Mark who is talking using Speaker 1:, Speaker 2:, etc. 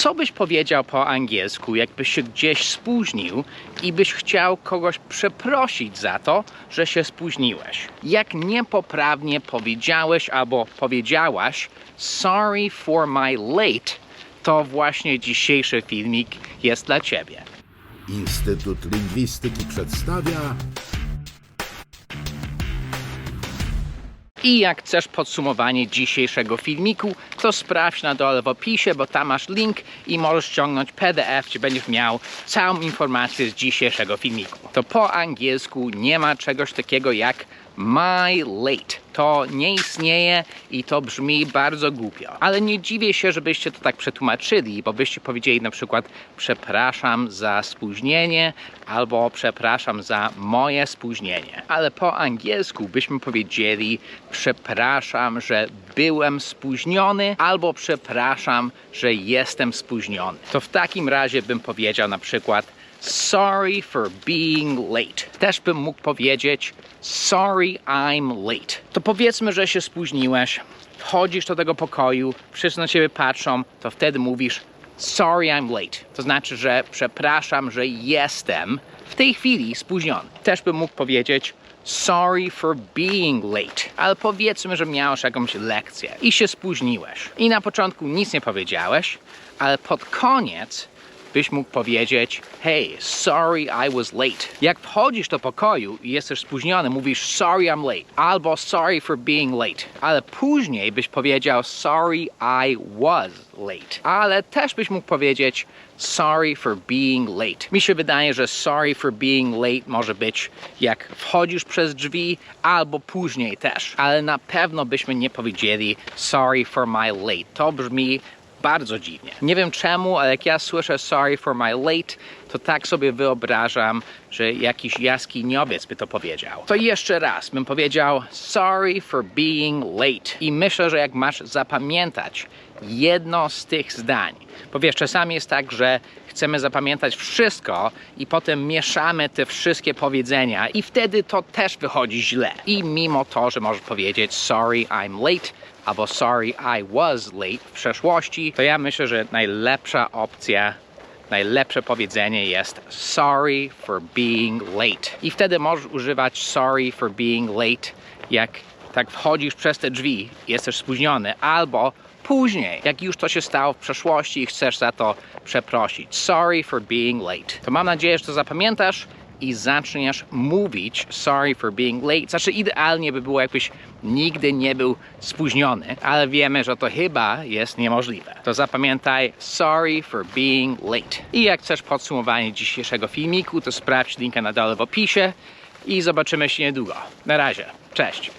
Speaker 1: Co byś powiedział po angielsku, jakbyś się gdzieś spóźnił i byś chciał kogoś przeprosić za to, że się spóźniłeś? Jak niepoprawnie powiedziałeś albo powiedziałaś sorry for my late, to właśnie dzisiejszy filmik jest dla ciebie.
Speaker 2: Instytut Lingwistyki przedstawia
Speaker 1: I jak chcesz podsumowanie dzisiejszego filmiku, to sprawdź na dole w opisie, bo tam masz link i możesz ściągnąć PDF, gdzie będziesz miał całą informację z dzisiejszego filmiku. To po angielsku nie ma czegoś takiego jak my late. To nie istnieje i to brzmi bardzo głupio. Ale nie dziwię się, żebyście to tak przetłumaczyli, bo byście powiedzieli na przykład przepraszam za spóźnienie albo przepraszam za moje spóźnienie. Ale po angielsku byśmy powiedzieli przepraszam, że byłem spóźniony albo przepraszam, że jestem spóźniony. To w takim razie bym powiedział na przykład Sorry for being late. Też bym mógł powiedzieć Sorry I'm late. To powiedzmy, że się spóźniłeś, wchodzisz do tego pokoju, wszyscy na ciebie patrzą, to wtedy mówisz Sorry I'm late. To znaczy, że przepraszam, że jestem w tej chwili spóźniony. Też bym mógł powiedzieć Sorry for being late. Ale powiedzmy, że miałeś jakąś lekcję i się spóźniłeś. I na początku nic nie powiedziałeś, ale pod koniec byś mógł powiedzieć Hey, sorry I was late. Jak wchodzisz do pokoju i jesteś spóźniony, mówisz Sorry I'm late albo Sorry for being late. Ale później byś powiedział Sorry I was late. Ale też byś mógł powiedzieć Sorry for being late. Mi się wydaje, że sorry for being late może być jak wchodzisz przez drzwi albo później też. Ale na pewno byśmy nie powiedzieli sorry for my late. To brzmi bardzo dziwnie. Nie wiem czemu, ale jak ja słyszę sorry for my late, to tak sobie wyobrażam, że jakiś jaskiniowiec by to powiedział. To jeszcze raz bym powiedział sorry for being late. I myślę, że jak masz zapamiętać jedno z tych zdań, bo wiesz, czasami jest tak, że chcemy zapamiętać wszystko i potem mieszamy te wszystkie powiedzenia i wtedy to też wychodzi źle. I mimo to, że możesz powiedzieć sorry I'm late, albo sorry I was late w przeszłości, to ja myślę, że najlepsza opcja, najlepsze powiedzenie jest sorry for being late. I wtedy możesz używać sorry for being late, jak tak wchodzisz przez te drzwi, jesteś spóźniony, albo później, jak już to się stało w przeszłości i chcesz za to przeprosić. Sorry for being late. To mam nadzieję, że to zapamiętasz i zaczniesz mówić sorry for being late. Znaczy idealnie by było, jakbyś nigdy nie był spóźniony, ale wiemy, że to chyba jest niemożliwe. To zapamiętaj sorry for being late. I jak chcesz podsumowanie dzisiejszego filmiku, to sprawdź linka na dole w opisie i zobaczymy się niedługo. Na razie. Cześć.